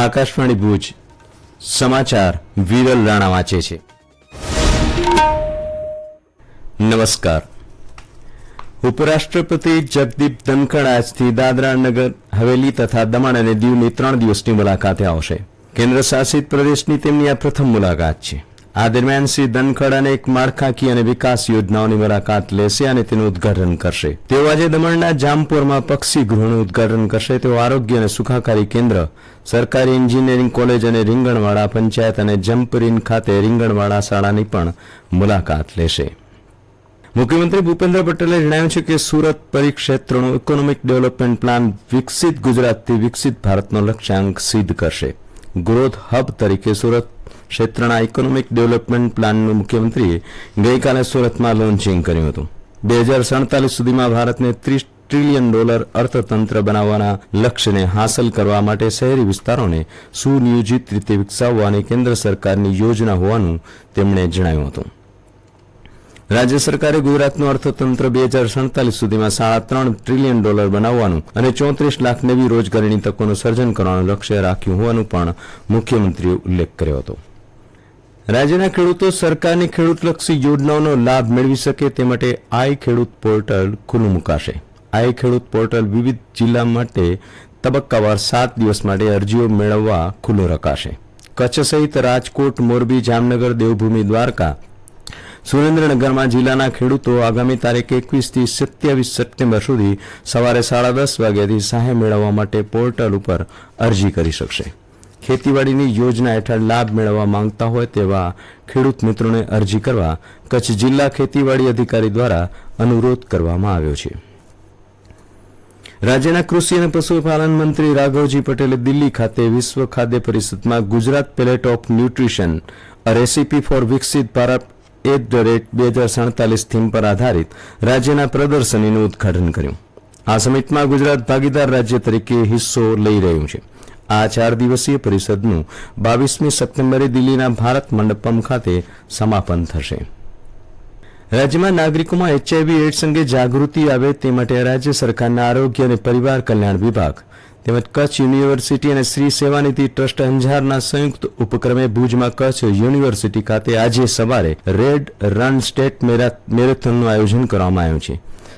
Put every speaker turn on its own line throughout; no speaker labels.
આકાશવાણી ભુજ, સમાચાર વિરલ રાણા વાંચે છે. નમસ્કાર. ઉપરાષ્ટ્રપતિ જગદીપ ધનખડ આજથી દાદરા નગર, હવેલી તથા દમણ અને દીવની ત્રણ દિવસની મુલાકાતે આવશે. કેન્દ્ર શાસિત પ્રદેશની તેમની આ પ્રથમ મુલાકાત છે. આ દરમિયાન શ્રી ધનખડ અનેક માળખાકીય અને વિકાસ યોજનાઓની મુલાકાત લેશે અને તેનું ઉદઘાટન કરશે. તેઓ આજે દમણના જામપુરમાં પક્ષી ગૃહનું ઉદઘાટન કરશે. તેઓ આરોગ્ય અને સુખાકારી કેન્દ્ર, સરકારી એન્જિનિયરિંગ કોલેજ અને રીંગણવાડા પંચાયત અને જમ્પરીન ખાતે રીંગણવાડા શાળાની પણ મુલાકાત લેશે. મુખ્યમંત્રી ભૂપેન્દ્ર પટેલે જણાવ્યું છે કે સુરત પરિક્ષેત્રનો ઇકોનોમિક ડેવલપમેન્ટ પ્લાન વિકસિત ગુજરાતથી વિકસિત ભારતનો લક્ષ્યાંક સિદ્ધ કરશે. ગ્રોથ હબ તરીકે સુરત ક્ષેત્રના ઇકોનોમિક ડેવલપમેન્ટ પ્લાનનું મુખ્યમંત્રીએ ગઈકાલે સુરતમાં લોન્ચિંગ કર્યું હતું. બે હજાર સડતાલીસ સુધીમાં ભારતને ત્રીસ ટ્રિલિયન ડોલર અર્થતંત્ર બનાવવાના લક્ષ્યને હાંસલ કરવા માટે શહેરી વિસ્તારોને સુનિયોજિત રીતે વિકસાવવાની કેન્દ્ર સરકારની યોજના હોવાનું તેમણે જણાવ્યું હતું. રાજ્ય સરકારે ગુજરાતનું અર્થતંત્ર બે હજાર સડતાલીસ સુધીમાં સાડા ત્રણ ટ્રિલિયન ડોલર બનાવવાનું અને ચોત્રીસ લાખ નવી રોજગારીની તકોનું સર્જન કરવાનું લક્ષ્ય રાખ્યું હોવાનું પણ મુખ્યમંત્રીએ ઉલ્લેખ કર્યો હતો. રાજ્યના ખેડૂતો સરકારની ખેડૂતલક્ષી યોજનાઓનો લાભ મેળવી શકે તે માટે આઈ ખેડૂત પોર્ટલ ખુલ્લું મુકાશે. આઈ ખેડૂત પોર્ટલ વિવિધ જિલ્લા માટે તબક્કાવાર સાત દિવસ માટે અરજીઓ મેળવવા ખુલ્લું રખાશે. કચ્છ સહિત રાજકોટ, મોરબી, જામનગર, દેવભૂમિ, દ્વારકા, સુરેન્દ્રનગરમાં જિલ્લાના ખેડૂતો આગામી તારીખ એકવીસથી સત્યાવીસ સપ્ટેમ્બર સુધી સવારે સાડા દસ વાગ્યાથી સહાય મેળવવા માટે પોર્ટલ ઉપર અરજી કરી શકશે. ખેતીવાડીની યોજના હેઠળ લાભ મેળવવા માંગતા હોય તેવા ખેડૂત મિત્રોને અરજી કરવા કચ્છ જિલ્લા ખેતીવાડી અધિકારી દ્વારા અનુરોધ કરવામાં આવ્યો છે. રાજ્યના કૃષિ અને પશુપાલન મંત્રી રાઘવજી પટેલે દિલ્હી ખાતે વિશ્વ ખાદ્ય પરિષદમાં Gujarat palette of nutrition, a recipe for વિકસિત ભારત એટ ધ રેટ બે હજાર સડતાલીસ થીમ પર આધારિત રાજ્યના પ્રદર્શનીનું ઉદઘાટન કર્યું. આ સમિટમાં ગુજરાત ભાગીદાર રાજ્ય તરીકે હિસ્સો લઈ રહ્યું છે. આ ચાર દિવસીય પરિષદનું બાવીસમી સપ્ટેમ્બરે દિલ્હીના ભારત મંડપમ ખાતે સમાપન થશે. રાજ્યમાં નાગરિકોમાં એચઆઈવી એડ્સ અંગે જાગૃતિ આવે તે માટે રાજ્ય સરકારના આરોગ્ય અને પરિવાર કલ્યાણ વિભાગ તેમજ કચ્છ યુનિવર્સિટી અને શ્રી સેવાનિધિ ટ્રસ્ટ અંજારના સંયુક્ત ઉપક્રમે ભુજમાં કચ્છ યુનિવર્સિટી ખાતે આજે સવારે રેડ રન સ્ટેટ મેરેથોનનું આયોજન કરવામાં આવ્યું છે.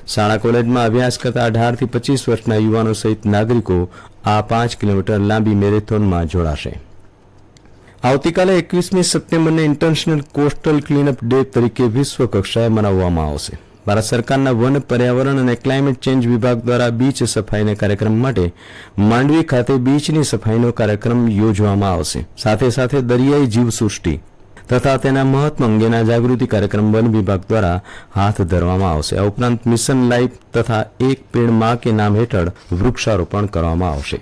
શાળા કોલેજમાં અભ્યાસ કરતા અઢારથી પચીસ વર્ષના યુવાનો સહિત નાગરિકો આ પાંચ કિલોમીટર લાંબી મેરેથોનમાં જોડાશે. આવતીકાલે એકવીસમી સપ્ટેમ્બરને ઇન્ટરનેશનલ કોસ્ટલ ક્લીનઅપ ડે તરીકે વિશ્વ કક્ષાએ મનાવવામાં આવશે. ભારત સરકારના વન પર્યાવરણ અને ક્લાઇમેટ ચેન્જ વિભાગ દ્વારા બીચ સફાઈના કાર્યક્રમ માટે માંડવી ખાતે બીચની સફાઈનો કાર્યક્રમ યોજવામાં આવશે. સાથે સાથે દરિયાઈ જીવસૃષ્ટિ તથા તેના મહત્વ અંગેના જાગૃતિ કાર્યક્રમ વન વિભાગ દ્વારા હાથ ધરવામાં આવશે. આ ઉપરાંત મિશન લાઈફ તથા એક પેડમાં કે નામ હેઠળ વૃક્ષારોપણ કરવામાં આવશે.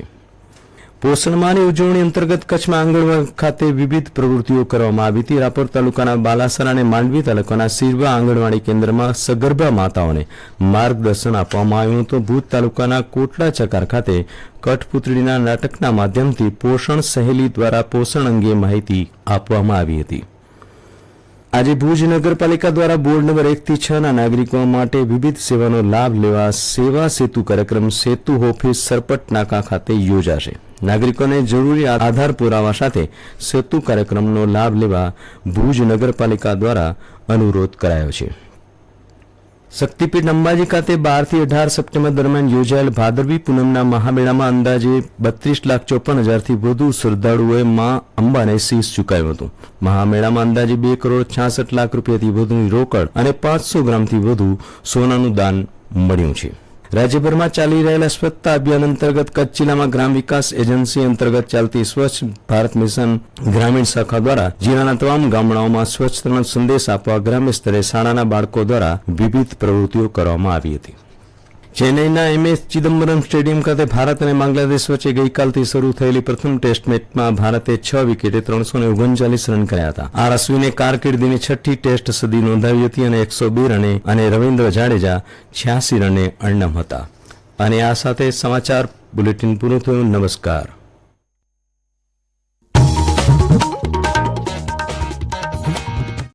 પોષણ માહની ઉજવણી અંતર્ગત કચ્છમાં આંગણવાડી ખાતે વિવિધ પ્રવૃત્તિઓ કરવામાં આવી હતી. રાપર તાલુકાના બાલાસર અને માંડવી તાલુકાના સિરવા આંગણવાડી કેન્દ્રમાં સગર્ભા માતાઓને માર્ગદર્શન આપવામાં આવ્યું હતું. ભુજ તાલુકાના કોટડા ચકાર ખાતે કઠપુતળીના નાટકના માધ્યમથી પોષણ સહેલી દ્વારા પોષણ અંગે માહિતી આપવામાં આવી હતી. આજે ભુજ નગરપાલિકા દ્વારા બોર્ડ નંબર એકથી છ ના નાગરિકો માટે વિવિધ સેવાનો લાભ લેવા સેવા સેતુ કાર્યક્રમ સેતુ ઓફિસ સરપટ નાકા ખાતે યોજાશે. નાગરિકોને જરૂરી આધાર પુરાવા સાથે સેતુ કાર્યક્રમનો લાભ લેવા ભુજ નગરપાલિકા દ્વારા અનુરોધ કરાયો છે. શક્તિપીઠ અંબાજી ખાતે બારથી અઢાર સપ્ટેમ્બર દરમિયાન યોજાયેલ ભાદરવી પૂનમના મહામેળામાં અંદાજે બત્રીસ લાખ ચોપન હજારથી વધુ શ્રદ્ધાળુઓએ મા અંબાને શીશ ચુકાવ્યું હતું. મહામેળામાં અંદાજે બે કરોડ છાસઠ લાખ રૂપિયાથી વધુની રોકડ અને પાંચસો ગ્રામથી વધુ સોનાનું દાન મળ્યું છે. રાજ્યભરમાં ચાલી રહેલા સ્વચ્છતા અભિયાન અંતર્ગત કચ્છ જિલ્લામાં ગ્રામ વિકાસ એજન્સી અંતર્ગત ચાલતી સ્વચ્છ ભારત મિશન ગ્રામીણ શાખા દ્વારા જિલ્લાના તમામ ગામડાઓમાં સ્વચ્છતાનો સંદેશ આપવા ગ્રામ્ય સ્તરે શાળાના બાળકો દ્વારા વિવિધ પ્રવૃત્તિઓ કરવામાં આવી હતી. ચેન્નઈના એમએસ ચિદમ્બરમ સ્ટેડિયમ ખાતે ભારત અને બાંગ્લાદેશ વચ્ચે ગઈકાલથી શરૂ થયેલી પ્રથમ ટેસ્ટ મેચમાં ભારતે છ વિકેટે ત્રણસો ઓગણચાલીસ રન કર્યા હતા. આર અશ્વિને કારકિર્દીની છઠ્ઠી ટેસ્ટ સદી નોંધાવી હતી અને એકસો બે રને અને રવિન્દ્ર જાડેજા છ્યાસી રને અણનમ હતા. અને આ સાથે સમાચાર બુલેટિન પૂરું થયું. નમસ્કાર.